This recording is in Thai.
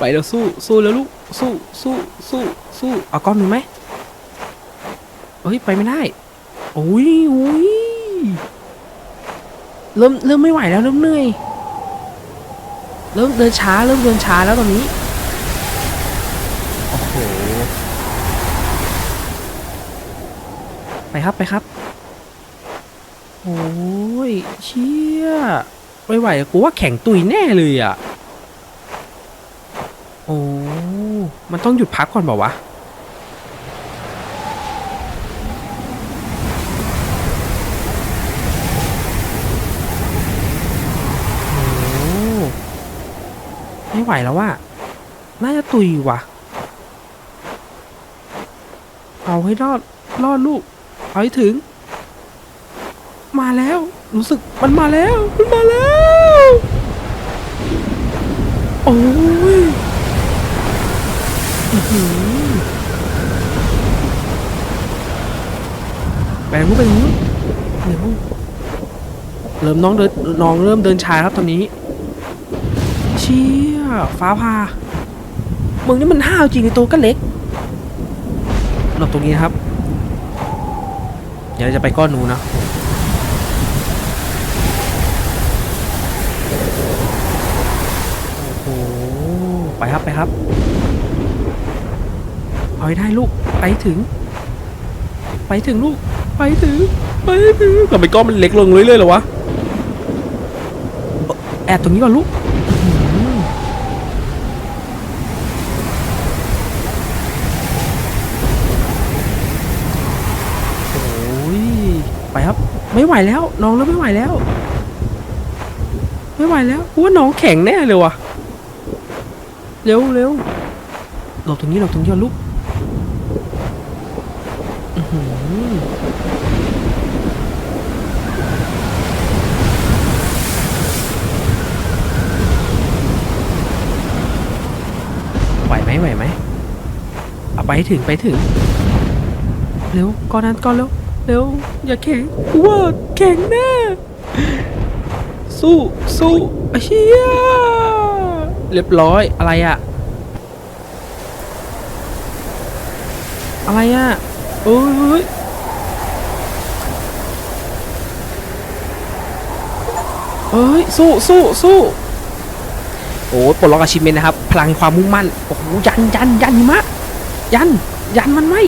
ไปแล้วสู้สู้แล้วลูกสู้สู้สู้สู้เอาก้อนหนึ่งไหมเฮ้ยไปไม่ได้โอ้ยโอ้ยเริ่มเริ่มไม่ไหวแล้วเริ่มเหนื่อยเริ่มเดินช้าเริ่มเดินช้าแล้วตอนนี้โอ้โหไปครับไปครับโอ้ยเชี่ยไม่ไหวกูว่าแข็งตุยแน่เลยอะ อ้มันต้องหยุดพักก่อนเปล่าวะโอ้ไม่ไหวแล้วว่ะ น่าจะตุยว่ะ เอาให้รอด รอดลูก เอาให้ถึง มาแล้ว รู้สึกมันมาแล้ว มันมาแล้ว โอ้ย อื้อหือไปรู้ไปรู้เร็วเริ่มน้องเดินน้องเริ่มเดินช้าครับตอนนี้ เชี่ยฟ้าผ่ามึงนี่มันห้าวจริงในตัวก็เล็กหลบตรงนี้ครับเดี๋ยวจะไปก้อนหนูนะโอ้โหไปครับไปครับ เอาให้ได้ลูก ไปถึง ไปถึงลูก ไปถึง ไปถึงทำไมก้อนมันเล็กลงเรื่อยๆเหรอวะ แอบตรงนี้ก่อนลูกโอ้ยไปครับ ไม่ไหวแล้ว น้องเริ่มไม่ไหวแล้ว ไม่ไหวแล้วว่าน้องแข็งแน่เลยว่ะ เร็วเร็วหลบตรงนี้หลบตรงนี้ลูก ไหวไหมไหวไหมเอาไปถึงไปถึง เร็วก้อนนั้นก้อนเร็วเร็วอย่าแข็งว่าแข็งแน่สู้สู้ไอ้เชี่ยเรียบร้อยอะไรอะอะไรอะ อ้ยโอ้ยเอ้ย สู้สู้สู้โอ้ยปลดล็อกอาชีพเมนนะครับ พลังความมุ่งมั่น โอ้โห ยันยันยันหิมะ ยัน ยันมันไม่